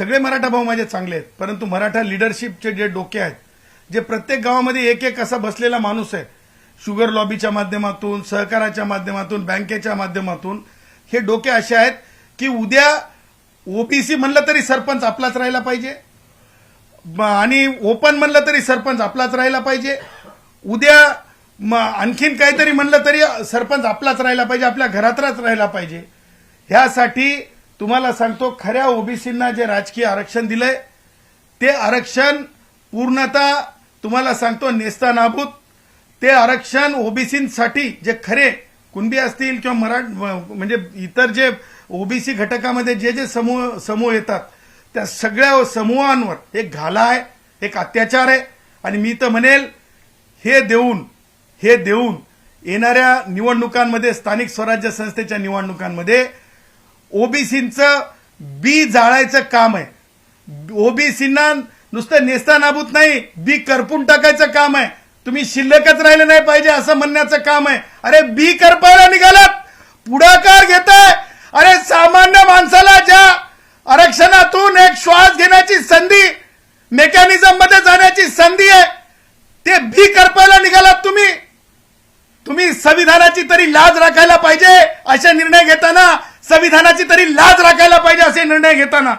सगळे मराठा भाऊ माझे चांगले आहेत परंतु मराठा लिडरशिपचे जे डोके आहेत जे प्रत्येक गावामध्ये एक एक असा बसलेला माणूस आहे शुगर लॉबीच्या माध्यमातून सहकाराच्या माध्यमातून बँकेच्या माध्यमातून हे डोके असे आहेत की उद्या ओबीसी म्हणलं तरी सरपंच आपलाच राहिला पाहिजे आणि ओपन म्हणलं तरी सरपंच आपलाच राहिला पाहिजे उद्या आणखीन काहीतरी म्हणलं तरी सरपंच आपलाच राहिला पाहिजे आपल्या घरातलाच राहिला पाहिजे. ह्यासाठी तुम्हाला सांगतो खऱ्या ओबीसींना जे राजकीय आरक्षण दिलंय ते आरक्षण पूर्णतः तुम्हाला सांगतो नेस्ता नाबूत ते आरक्षण ओबीसींसाठी जे खरे कुणबी असतील किंवा मराठ म्हणजे इतर जे ओबीसी घटकामध्ये जे जे समूह समूह येतात त्या सगळ्या समूहांवर एक घाला आहे एक अत्याचार आहे. आणि मी तर म्हणेल हे देऊन हे देऊन येणाऱ्या निवडणुकांमध्ये स्थानिक स्वराज्य संस्थेच्या निवडणुकांमध्ये ओबीसींचं बी जाळायचं काम आहे. ओबीसींना नुसतं नेस्ता नाबूत नाही बी करपून टाकायचं काम आहे. तुम्ही शिल्लकच राहिले नाही पाहिजे असं म्हणण्याचं काम आहे. अरे बी करपायला निघालात. पुढाकार घेताय. अरे सामान्य माणसाला ज्या आरक्षणातून एक श्वास घेण्याची संधी मेकॅनिझममध्ये जाण्याची संधी आहे ते बी करपायला निघालात तुम्ही. तुम्ही संविधानाची तरी लाज राखायला पाहिजे असे निर्णय घेताना संविधानाची तरी लाज राखायला पाहिजे असे निर्णय घेताना.